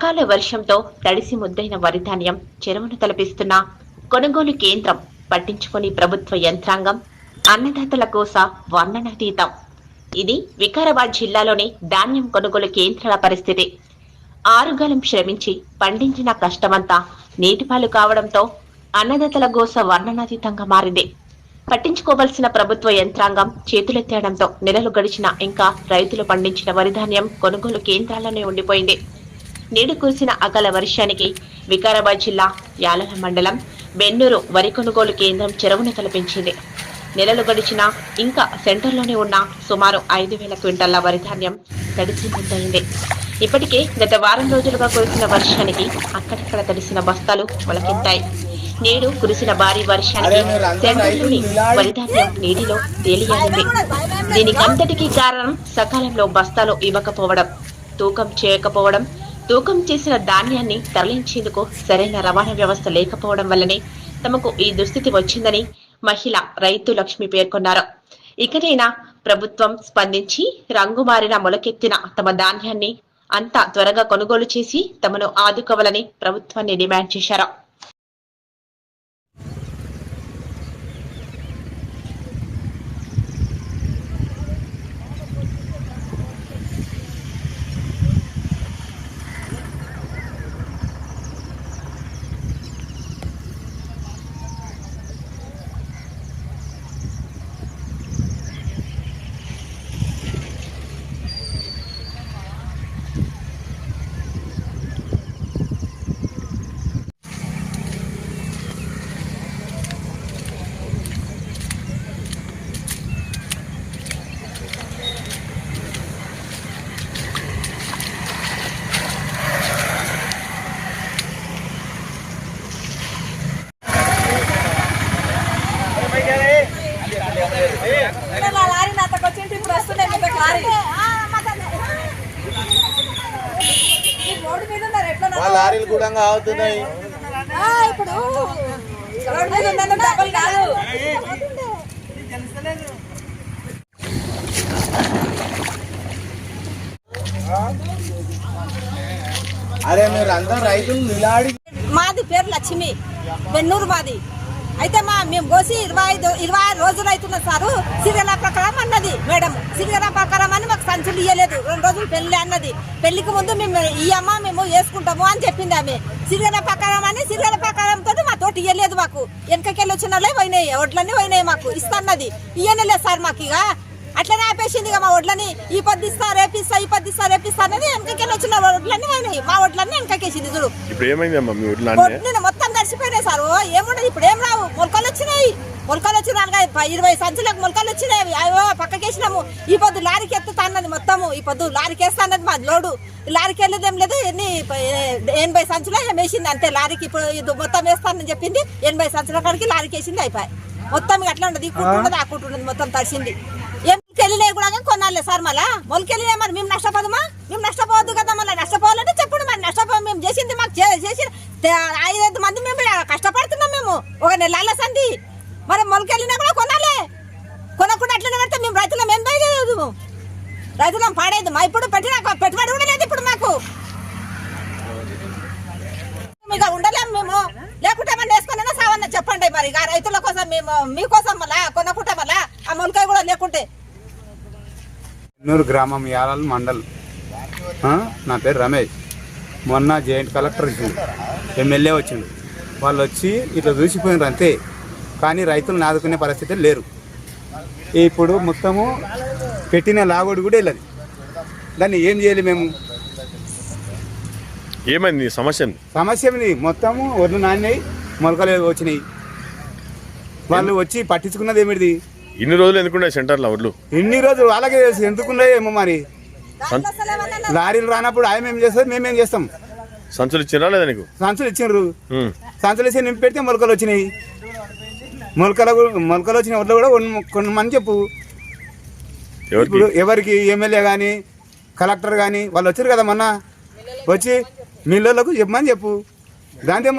అకాల వర్షంతో తడిసి ముద్దైన వరిధాన్యం చెరువును తలపిస్తున్న కొనుగోలు కేంద్రం పట్టించుకొని ప్రభుత్వ యంత్రాంగం అన్నదాతల కోస వర్ణనాతీతం. ఇది వికారాబాద్ జిల్లాలోని ధాన్యం కొనుగోలు కేంద్రాల పరిస్థితి. ఆరుగాలం శ్రమించి పండించిన కష్టమంతా నీటిపాలు కావడంతో అన్నదాతల గోస వర్ణనాతీతంగా మారింది. పట్టించుకోవలసిన ప్రభుత్వ యంత్రాంగం చేతులెత్తేయడంతో నెలలు గడిచినా ఇంకా రైతులు పండించిన వరిధాన్యం కొనుగోలు కేంద్రాల్లోనే ఉండిపోయింది. నేడు కురిసిన అకాల వర్షానికి వికారాబాద్ జిల్లా యాలల మండలం బెన్నూరు వరి కొనుగోలు కేంద్రం చెరువును తలపించింది. నెలలు గడిచినా ఇంకా సెంటర్లోనే ఉన్న సుమారు ఐదు వేల క్వింటాల వరిధాన్యం తడిసి ముద్దయింది ఇప్పటికే గత వారం రోజులుగా కురిసిన వర్షానికి అక్కడక్కడ తడిసిన బస్తాలు మొలకెత్తాయి నేడు కురిసిన భారీ వర్షానికి సెంటర్లోని వరిధాన్యం నీటిలో తేలియాడింది. దీనికంతటికీ కారణం సకాలంలో బస్తాలు ఇవ్వకపోవడం తూకం చేయకపోవడం తూకం చేసిన ధాన్యాన్ని తరలించేందుకు సరైన రవాణా వ్యవస్థ లేకపోవడం వల్లనే తమకు ఈ దుస్థితి వచ్చిందని మహిళ రైతు లక్ష్మి పేర్కొన్నారు. ఇకనైనా ప్రభుత్వం స్పందించి రంగుమారిన మొలకెత్తిన తమ ధాన్యాన్ని అంతా త్వరగా కొనుగోలు చేసి తమను ఆదుకోవాలని ప్రభుత్వాన్ని డిమాండ్ చేశారు నా లారీ నాతకు వచ్చింది ఇప్పుడు లారీలు కూడా అవుతున్నాయి ఆ, ఇప్పుడు రోడ్డు మీద ఉన్నాను డబ్బులు కాదు. అరే మీరు అందరు రైతులు నిలాడి మాది పేరు లక్ష్మి. బెన్నూరు మాది. అయితే మా మేము కోసి ఇరవై ఐదు ఇరవై ఆరు రోజులు అవుతున్నది సారు సిరిగల ప్రకారం అన్నది మేడం. సిరిగల ప్రకారం అని మాకు సంచులు ఇవ్వలేదు రెండు రోజులు పెళ్ళి అన్నది. పెళ్ళికి ముందు మేము ఇయ్యమ్మా మేము వేసుకుంటాము అని చెప్పింది ఆమె. సిరిగల ప్రకారం అని సిరిగల ప్రకారంతో మా తోటి ఇవ్వలేదు మాకు. వెనకకెళ్ళి వచ్చిన వాళ్ళే పోయినాయి వడ్లన్నీ పోయినాయి మాకు. ఇస్తాన్నది. ఇయ్యనలేదు సార్ మాకు ఇక. అట్లనే ఆపేసింది మా వడ్లని ఈ పొద్దు ఇస్తా రేపిస్తా ఈ పొద్దు ఇస్తా రేపిస్తా అనేది వెనకకెళ్ళి వచ్చిన వడ్లన్నీ పోయినాయి. మా వడ్లన్నీ వెనకకేసింది చూడు. ఇప్పుడు ఏమైందమ్మా మీ మొత్తం తడిసిపోయినాయి సార్ ఓ ఏముండదు ఇప్పుడు ఏం రావు. మొలకలు వచ్చినాయి. మొలకలు వచ్చిన ఇరవై సంచులకు మొలకలు వచ్చినాయి. అయ్యో పక్కకేసినాము. ఈ పొద్దు లారీకి ఎత్తుతా అన్నది మొత్తము. ఈ పొద్దు లారీకి వేస్తా అన్నది మాది లోడు. లారీకి వెళ్ళేది ఏం లేదు. ఎన్ని ఎనభై సంచులు ఏం వేసింది అంతే లారీకి ఇప్పుడు ఇది మొత్తం వేస్తానని చెప్పింది. ఎనభై సంచుల కాడికి లారీకి వేసింది అయిపోయి. మొత్తం అట్లా ఉండదు. ఈ కుట్టు ఉండదు ఆ కుట్టు ఉండదు. మొత్తం తడిసింది. ఏం తెలియలేదు కూడా కొనాలి సార్ మళ్ళా. మొలకెళ్ళినా మరి. మేము నష్టపోదుమా? మేము నష్టపోవద్దు కదా మళ్ళీ. నష్టపోవాలంటే చెప్పండి మరి. నష్టపో మేము చేసింది మాకు చేసి తే- ఐదైదు మంది మేము ఈడ కష్టపడుతున్నాం మేము ఒక నెలల సంధి మరి మొలకెళ్ళినా కూడా కొనాలి కొనకుండా అట్లనే పెడితే మేము రైతులం ఏం పోయేది రైతులం పాడేది. మా ఇప్పుడు పెట్టిన పెట్టుబడి కూడా లేదు ఇప్పుడు మాకు. ఇక ఉండలేము మేము. లేకుంటే మనం వేసుకున్నా సావన్న చెప్పండి మరి. ఇక రైతుల కోసం మేము మీకోసం మళ్ళా కొనకుంటే మళ్ళా ఆ మొలకాయ కూడా లేకుంటే. నూరు గ్రామం యాలాల్ మండల్. నా పేరు రమేష్. మొన్న జాయింట్ కలెక్టర్ వచ్చింది ఎమ్మెల్యే వచ్చింది వాళ్ళు వచ్చి ఇట్లా చూసిపోయినారు అంతే. కానీ రైతులను ఆదుకునే పరిస్థితి లేరు ఇప్పుడు మొత్తము పెట్టిన లాగోడు కూడా వెళ్ళదు. దాన్ని ఏం చేయాలి మేము? ఏమైంది సమస్య? సమస్య మొత్తము ఒడ్లు నాణ్యాయి మొలకలు వచ్చినాయి. వాళ్ళు వచ్చి పట్టించుకున్నది ఏమిటిది? ఇన్ని రోజులు ఎందుకుండే సెంటర్లో వడ్లు ఇన్ని రోజులు వాళ్ళకే తెలుసు ఎందుకున్నాయో ఏమో మరి? లారీలు రానప్పుడు ఆయన మేము చేస్తాం మేమేం చేస్తాం? సంచులు ఇచ్చినా లేదా నీకు? సంచులు ఇచ్చిండ్రు. సంచులు ఇచ్చి నింపి పెడితే మొలకలు వచ్చినాయి. మొలకలు మొలకలు వచ్చిన ఒడ్లు కూడా కొన్- కొనమని చెప్పు. ఇప్పుడు ఎవరికి? ఎమ్మెల్యే కానీ కలెక్టర్ కానీ వాళ్ళు వచ్చారు కదా మొన్న? వచ్చి మిల్లర్లకు చెప్పమని చెప్పు. దాంతో